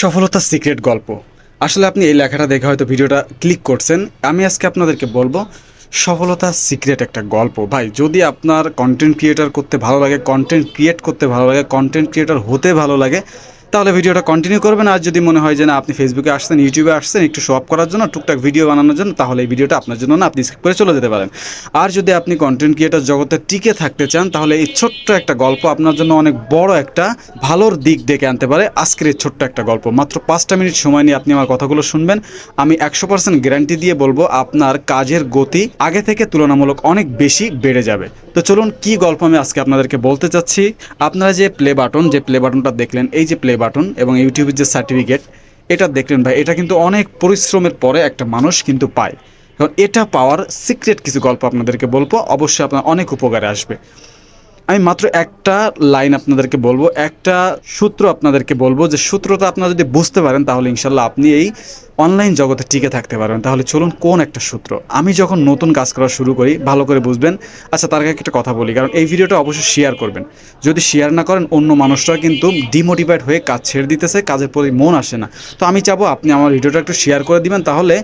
সফলতার সিক্রেট গল্প। আসলে আপনি এই লেখাটা দেখে হয়তো ভিডিওটা ক্লিক করছেন। আমি আজকে আপনাদেরকে বলব সফলতার সিক্রেট একটা গল্প। ভাই, যদি আপনার কন্টেন্ট ক্রিয়েটার করতে ভালো লাগে কন্টেন্ট ক্রিয়েট করতে ভালো লাগে কন্টেন্ট ক্রিয়েটার হতে ভালো লাগে তাহলে ভিডিওটা কন্টিনিউ করবেন। আর যদি মনে হয় যে না, আপনি ফেসবুকে আসছেন ইউটিউবে আসছেন, একটু শো আপ করার জন্য, টুকটাক ভিডিও বানানোর জন্য, তাহলে এই ভিডিওটা আপনার জন্য না, আপনি স্কিপ করে চলে যেতে পারেন। আর যদি আপনি কন্টেন্ট ক্রিয়েটার জগতে টিকে থাকতে চান, তাহলে এই ছোট্ট একটা গল্প আপনার জন্য অনেক বড় একটা ভালোর দিক ডেকে আনতে পারে। আজকের এই ছোট্ট একটা গল্প। মাত্র পাঁচটা মিনিট সময় নিয়ে আপনি আমার কথাগুলো শুনবেন। আমি একশো পার্সেন্ট গ্যারান্টি দিয়ে বলব, আপনার কাজের গতি আগে থেকে তুলনামূলক অনেক বেশি বেড়ে যাবে। তো চলুন, কি গল্প আমি আজকে আপনাদেরকে বলতে চাচ্ছি? আপনারা যে প্লে বাটন যে প্লে বাটনটা দেখলেন, এই যে প্লে বাটন এবং ইউটিউবের যে সার্টিফিকেট, এটা দেখলেন ভাই, এটা কিন্তু অনেক পরিশ্রমের পরে একটা মানুষ কিন্তু পায়। কারণ এটা পাওয়ার সিক্রেট কিছু গল্প আপনাদেরকে বলব, অবশ্যই আপনার অনেক উপকারে আসবে। আমি মাত্র একটা লাইন আপনাদেরকে বলব, একটা সূত্র আপনাদেরকে বলব, যে সূত্রটা আপনারা যদি বুঝতে পারেন তাহলে ইনশাল্লাহ আপনি এই অনলাইন জগতে টিকে থাকতে পারবেন। তাহলে চলুন কোন একটা সূত্র? আমি যখন নতুন কাজ করা শুরু করি, ভালো করে বুঝবেন। আচ্ছা তার আগে একটা কথা বলি, কারণ এই ভিডিওটা অবশ্যই শেয়ার করবেন। যদি শেয়ার না করেন, অন্য মানুষরা কিন্তু ডিমোটিভেট হয়ে কাজ ছেড়ে দিতেছে, কাজের প্রতি মন আসে না। তো আমি চাবো আপনি আমার ভিডিওটা একটু শেয়ার করে দিবেন, তাহলে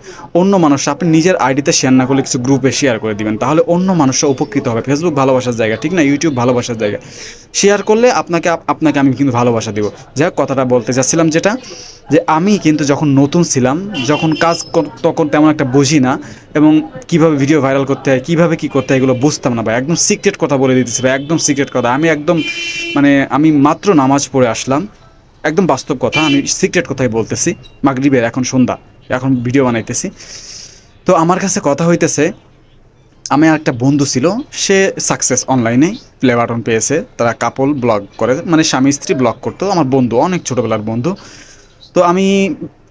অন্য মানুষ আপনি নিজের আইডিতে শেয়ার না করলে কিছু গ্রুপে শেয়ার করে দিবেন। তাহলে অন্য মানুষরা উপকৃত হবে। ফেসবুক ভালোবাসার জায়গা, ঠিক না? ইউটিউব ভালোবাসার জায়গা। শেয়ার করলে আপনাকে আপনাকে আমি কিন্তু ভালোবাসা দিব। যাই কথাটা বলতে চাচ্ছিলাম যেটা, যে আমি কিন্তু যখন নতুন ছিলাম যখন কাজ তখন তেমন একটা বুঝি না এবং কীভাবে ভিডিও ভাইরাল করতে হয়, কীভাবে কী করতে হয় এগুলো বুঝতাম না ভাই। একদম সিক্রেট কথা বলে দিতেছি ভাই, একদম সিক্রেট কথা। আমি একদম মানে আমি মাত্র নামাজ পড়ে আসলাম। একদম বাস্তব কথা, আমি সিক্রেট কথাই বলতেছি। মাগরিবের এখন সন্ধ্যা, এখন ভিডিও বানাইতেছি। তো আমার কাছে কথা হইতেছে আমার একটা বন্ধু ছিল, সে সাকসেস অনলাইনে প্লে বাটন পেয়েছে। তারা কাপল ব্লগ করে মানে স্বামী স্ত্রী ব্লগ করতো। আমার বন্ধু, অনেক ছোটোবেলার বন্ধু। তো আমি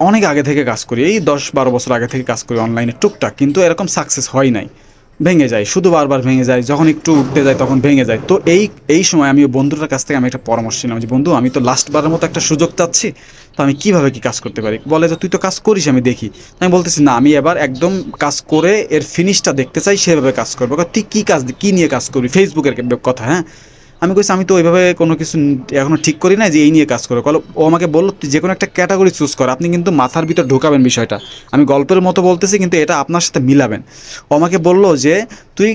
অনেক আগে থেকে কাজ করি, এই দশ বারো বছর আগে থেকে কাজ করি অনলাইনে টুকটাক, কিন্তু এরকম সাকসেস হয় নাই। ভেঙে যায়, শুধু বারবার ভেঙে যায়, যখন একটু উঠতে যায় তখন ভেঙে যায়। তো এই এই সময় আমি বন্ধুটার কাছ থেকে আমি একটা পরামর্শ নিলাম যে, বন্ধু, আমি তো লাস্ট বারের মতো একটা সুযোগ চাচ্ছি তো আমি কীভাবে কি কাজ করতে পারি? বলে যে, তুই তো কাজ করিস, আমি দেখি। আমি বলতেছি, না, আমি এবার একদম কাজ করে এর ফিনিশটা দেখতে চাই, সেভাবে কাজ করব। তুই কী কাজ, কী নিয়ে কাজ করবি? ফেসবুকের কথা হ্যাঁ? আমি কইছি, আমি তো ওইভাবে কোনো কিছু এখনও ঠিক করি না যে এই নিয়ে কাজ করে। কল, ও আমাকে বলল যে কোনো একটা ক্যাটাগরি চুজ কর, আপনি কিন্তু মাথার ভিতর ঢোকাবেন বিষয়টা। আমি গল্পের মতো বলতেছি, কিন্তু এটা আপনার সাথে মিলাবেন। ও আমাকে বলল যে, তুই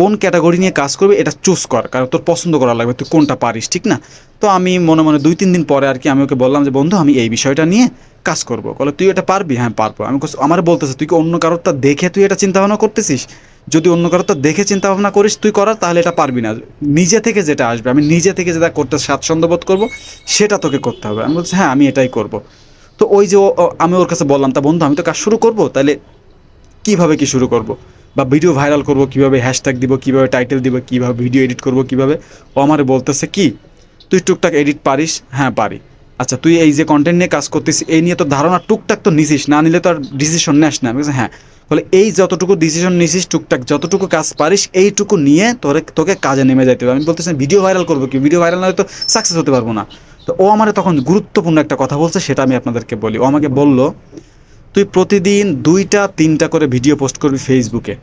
কোন ক্যাটাগরি নিয়ে কাজ করবি এটা চুজ কর, কারণ তোর পছন্দ করা লাগবে, তুই কোনটা পারিস, ঠিক না? তো আমি মনে মনে দুই, তিন দিন পরে আর কি আমি ওকে বললাম যে, বন্ধু, আমি এই বিষয়টা নিয়ে কাজ করব। বলে তুই এটা পারবি? হ্যাঁ পারব। আমি আমার বলতেছে, তুই কি অন্য কারোরটা দেখে তুই এটা চিন্তা ভাবনা করতেছিস? যদি অন্য কারও তো দেখে চিন্তা ভাবনা করিস, তুই করার, তাহলে এটা পারবি না। নিজে থেকে যেটা আসবে, আমি নিজে থেকে যেটা করতে স্বাচ্ছন্দ্য বোধ করব, সেটা তোকে করতে হবে। আমি বলছি হ্যাঁ আমি এটাই করব। তো ওই যে আমি ওর কাছে বললাম, তা বন্ধু, আমি তো কাজ শুরু করব, তাহলে কীভাবে কি শুরু করব? বা ভিডিও ভাইরাল করব কীভাবে হ্যাশট্যাগ দিব কীভাবে টাইটেল দিব কীভাবে ভিডিও এডিট করব কীভাবে? ও আমারে বলতেছে, কি? তুই টুকটাক এডিট পারিস? হ্যাঁ পারি। আচ্ছা তুই এই যে কন্টেন্ট নিয়ে কাজ করতেছিস, এই নিয়ে তো ধারণা টুকটাক তো নিছিস, না নিলে তো আর ডিসিশন নেস না। আমি হ্যাঁ। বলে, এই যতটুকু ডিসিশন নিছিস টুকটাক, যতটুকু কাজ পারিস, এইটুকু নিয়ে তোরে, তোকে কাজে নেমে যাইতে হবে। আমি বলতেছি ভিডিও ভাইরাল করব কি? ভিডিও ভাইরাল না হলে তো সাকসেস হতে পারব না। তো ও আমার তখন গুরুত্বপূর্ণ একটা কথা বলছে, সেটা আমি আপনাদেরকে বলি। ও আমাকে বলল, তুই প্রতিদিন দুইটা, তিনটা করে ভিডিও পোস্ট করবি ফেসবুকে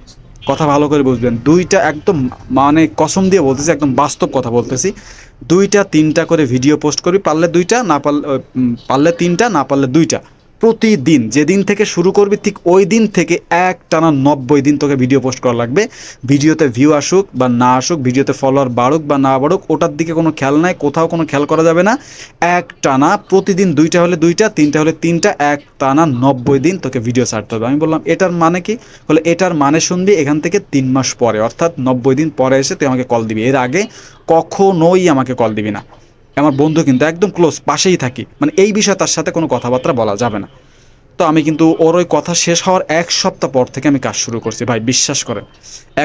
কথা ভালো করে বুঝবেন। দুইটা একদম মানে কসম দিয়ে বলতেছি, একদম বাস্তব কথা বলতেছি। দুইটা, তিনটা করে ভিডিও পোস্ট করবি পারলে দুইটা, না পারলে পারলে তিনটা, না পারলে দুইটা। প্রতিদিন, যেদিন থেকে শুরু করবি, ঠিক ওই দিন থেকে এক টানা নব্বই দিন তোকে ভিডিও পোস্ট করা লাগবে। ভিডিওতে ভিউ আসুক বা না আসুক ভিডিওতে ফলোয়ার বাড়ুক বা না বাড়ুক, ওটার দিকে কোনো খেয়াল নাই, কোথাও কোনো খেয়াল করা যাবে না। এক টানা, প্রতিদিন দুইটা হলে দুইটা, তিনটা হলে তিনটা, এক টানা নব্বই দিন তোকে ভিডিও ছাড়তে হবে। আমি বললাম, এটার মানে কি? বলে, এটার মানে শুনবি এখান থেকে তিন মাস পরে, অর্থাৎ নব্বই দিন পরে এসে তুই আমাকে কল দিবি। এর আগে কখনোই আমাকে কল দিবি না। আমার বন্ধু কিন্তু একদম ক্লোজ পাশেই থাকি। মানে এই বিষয়ে তার সাথে কোনো কথাবার্তা বলা যাবে না। তো আমি কিন্তু ওর ওই কথা শেষ হওয়ার এক সপ্তাহ পর থেকে আমি কাজ শুরু করছি। ভাই, বিশ্বাস করেন,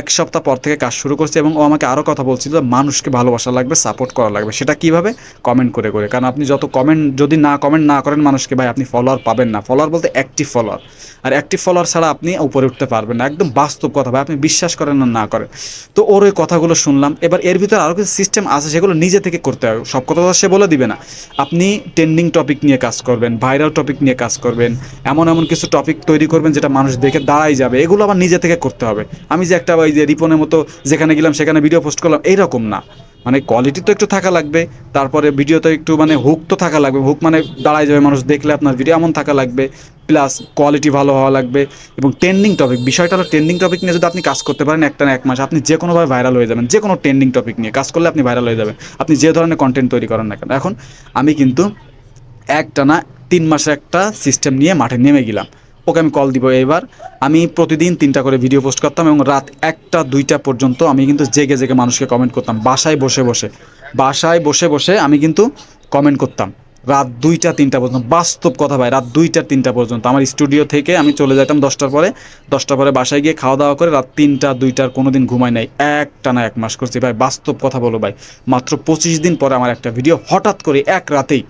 এক সপ্তাহ পর থেকে কাজ শুরু করছি এবং ও আমাকে আরও কথা বলছিল, মানুষকে ভালোবাসা লাগবে সাপোর্ট করা লাগবে। সেটা কীভাবে? কমেন্ট করে করে। কারণ আপনি যত কমেন্ট যদি না কমেন্ট না করেন মানুষকে, ভাই, আপনি ফলোয়ার পাবেন না। ফলোয়ার বলতে অ্যাক্টিভ ফলোয়ার আর অ্যাক্টিভ ফলোয়ার ছাড়া আপনি উপরে উঠতে পারবেন না। একদম বাস্তব কথা, ভাই, আপনি বিশ্বাস করেন না না করেন। তো ওর ওই কথাগুলো শুনলাম। এবার এর ভিতরে আরও কিছু সিস্টেম আছে সেগুলো নিজে থেকে করতে হবে সব কথা তো সে বলে দিবে না। আপনি ট্রেন্ডিং টপিক নিয়ে কাজ করবেন ভাইরাল টপিক নিয়ে কাজ করবেন এমন এমন কিছু টপিক তৈরি করবেন যেটা মানুষ দেখে দাঁড়াই যাবে। এগুলো আবার নিজে থেকে করতে হবে। আমি যে একটা ওই যে রিপনের মতো যেখানে গেলাম সেখানে ভিডিও পোস্ট করলাম এইরকম না। মানে কোয়ালিটি তো একটু থাকা লাগবে, তারপরে ভিডিওতে একটু মানে হুক তো থাকা লাগবে। হুক মানে দাঁড়ায় যাবে মানুষ দেখলে আপনার ভিডিও এমন থাকা লাগবে প্লাস কোয়ালিটি ভালো হওয়া লাগবে এবং ট্রেন্ডিং টপিক বিষয়টা হলো ট্রেন্ডিং টপিক নিয়ে যদি আপনি কাজ করতে পারেন একটা না এক মাস, আপনি যে কোনোভাবে ভাইরাল হয়ে যাবেন। যে কোনো ট্রেন্ডিং টপিক নিয়ে কাজ করলে আপনি ভাইরাল হয়ে যাবেন। আপনি যে ধরনের কন্টেন্ট তৈরি করেন না কেন। এখন আমি কিন্তু একটানা তিন মাসের একটা সিস্টেম নিয়ে মাঠে নেমে গেলাম। ওকে আমি কল দিব এবার আমি প্রতিদিন তিনটা করে ভিডিও পোস্ট করতাম এবং রাত একটা, দুইটা পর্যন্ত আমি কিন্তু জেগে জেগে মানুষকে কমেন্ট করতাম। বাসায় বসে বসে। বাসায় বসে বসে আমি কিন্তু কমেন্ট করতাম। রাত দুইটা, তিনটা পর্যন্ত। বাস্তব কথা ভাই, রাত দুইটা, তিনটা পর্যন্ত। আমার স্টুডিও থেকে আমি চলে যেতাম দশটার পরে। দশটার পরে বাসায় গিয়ে খাওয়া দাওয়া করে রাত তিনটা, দুইটার কোনো দিন ঘুমাই নাই। একটা না এক মাস করছি। ভাই, বাস্তব কথা বলো ভাই। মাত্র পঁচিশ দিন পরে আমার একটা ভিডিও হঠাৎ করে এক রাতেই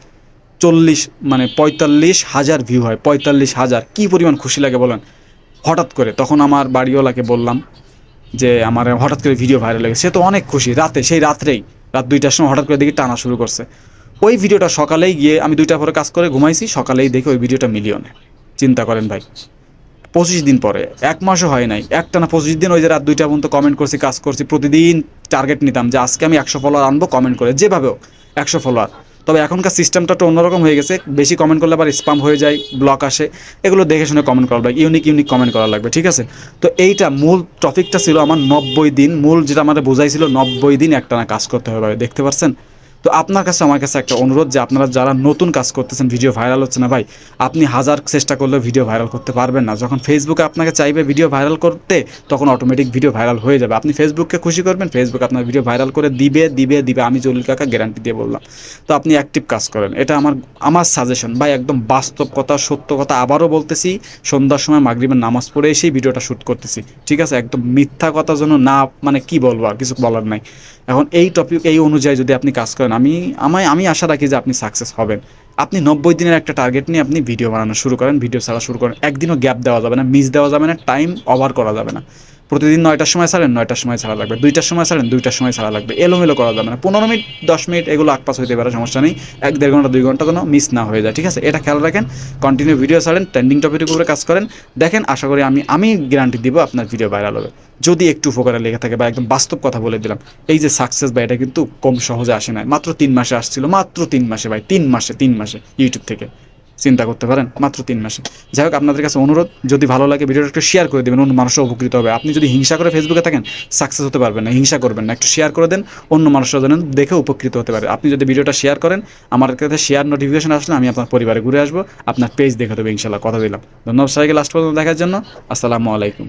চল্লিশ মানে পঁয়তাল্লিশ হাজার ভিউ হয়, পঁয়তাল্লিশ হাজার। কী পরিমাণ খুশি লাগে বলেন? হঠাৎ করে, তখন আমার বাড়িওয়ালাকে বললাম যে, আমার হঠাৎ করে ভিডিও ভাইরাল লাগে সে তো অনেক খুশি, রাতে, সেই রাত্রেই, রাত দুইটার সময় হঠাৎ করে দেখি টানা শুরু করছে। ওই ভিডিওটা সকালেই গিয়ে আমি দুইটা পরে কাজ করে ঘুমাইছি, সকালেই দেখি ওই ভিডিওটা মিলিয়নে। চিন্তা করেন ভাই, পঁচিশ দিন পরে, এক মাসও হয় নাই, একটা না পঁচিশ দিন ওই যে রাত দুইটা পর্যন্ত কমেন্ট করছি, কাজ করছি, প্রতিদিন টার্গেট নিতাম যে, আজকে আমি একশো ফলোয়ার আনব কমেন্ট করে, যেভাবে হোক, একশো ফলোয়ার তবে এখনকার সিস্টেমটা তো অন্যরকম হয়ে গেছে। বেশি কমেন্ট করলে আবার স্পাম হয়ে যায় ব্লক আসে। এগুলো দেখে শুনে কমেন্ট করা লাগবে ইউনিক ইউনিক কমেন্ট করা লাগবে, ঠিক আছে? তো এইটা মূল টপিকটা ছিল আমার নব্বই দিন। মূল যেটা আমাদের বোঝাইছিল নব্বই দিন একটানা কাজ করতে হবে দেখতে পাচ্ছেন তো আপনার কাছে, আমার কাছে একটা অনুরোধ যে আপনারা যারা নতুন কাজ করতেছেন, ভিডিও ভাইরাল হচ্ছে না ভাই, আপনি হাজার চেষ্টা করলেও ভিডিও ভাইরাল করতে পারবেন না। যখন ফেসবুকে আপনাকে চাইবে ভিডিও ভাইরাল করতে, তখন অটোমেটিক ভিডিও ভাইরাল হয়ে যাবে। আপনি ফেসবুককে খুশি করবেন ফেসবুক আপনার ভিডিও ভাইরাল করে দিবে দিবে দিবে। আমি জলিল কাকা গ্যারান্টি দিয়ে বললাম। তো আপনি অ্যাক্টিভ কাজ করেন। এটা আমার আমার সাজেশন ভাই, একদম বাস্তব কথা, সত্য কথা আবারও বলতেছি, সন্ধ্যার সময় মাগরিবের নামাজ পড়ে এসেই ভিডিওটা শ্যুট করতেছি। ঠিক আছে? একদম মিথ্যা কথা যেন না মানে কি বলব আর কিছু বলার নাই। এখন এই টপিক এই অনুযায়ী যদি আপনি কাজ করেন আমি আমায় আমি আশা রাখি যে আপনি সাকসেস হবেন। আপনি নব্বই দিনের একটা টার্গেট নিয়ে আপনি ভিডিও বানানো শুরু করেন। ভিডিও ছাড়া শুরু করেন। একদিনও গ্যাপ দেওয়া যাবে না মিস দেওয়া যাবে না টাইম ওভার করা যাবে না। প্রতিদিন নয়টার সময় ছাড়েন, নয়টার সময় ছাড়া লাগবে। দুইটার সময় ছাড়েন, দুইটার সময় ছাড়া লাগবে। এলোমেলো করা যাবে না। পনেরো মিনিট, দশ মিনিট এগুলো আকপাস হইতে পারে, সমস্যা নেই। এক, দেড় ঘণ্টা, দুই ঘণ্টা যেন মিস না হয়ে যায়, ঠিক আছে? এটা খেয়াল রাখেন কন্টিনিউ ভিডিও ছাড়েন ট্রেন্ডিং টপিকের উপরে কাজ করেন। দেখেন, আশা করি আমি আমি গ্যারান্টি দিব আপনার ভিডিও ভাইরাল হবে। যদি একটু উপকারে লেগে থাকে বা একদম বাস্তব কথা বলে দিলাম, এই যে সাকসেস বা এটা কিন্তু কম সহজে আসে না মাত্র তিন মাসে আসছিল, মাত্র তিন মাসে ভাই, তিন মাসে তিন মাসে ইউটিউব থেকে। চিন্তা করতে পারেন মাত্র তিন মাসে। যাই হোক, আপনাদের কাছে অনুরোধ, যদি ভালো লাগে ভিডিওটা একটু শেয়ার করে দেবেন, অন্য মানুষও উপকৃত হবে। আপনি যদি হিংসা করে ফেসবুকে থাকেন সাকসেস হতে পারবেন না, হিংসা করবেন না। একটু শেয়ার করে দেন, অন্য মানুষরা যেন দেখে উপকৃত হতে পারে। আপনি যদি ভিডিওটা শেয়ার করেন, আমার কাছে শেয়ার নোটিফিকেশন আসলে আমি আপনার পরিবারে ঘুরে আসব, আপনার পেজ দেখে দেবে, ইনশাল্লাহ কথা দিলাম। ধন্যবাদ সবাইকে লাস্ট পর্যন্ত দেখার জন্য। আসসালামু আলাইকুম।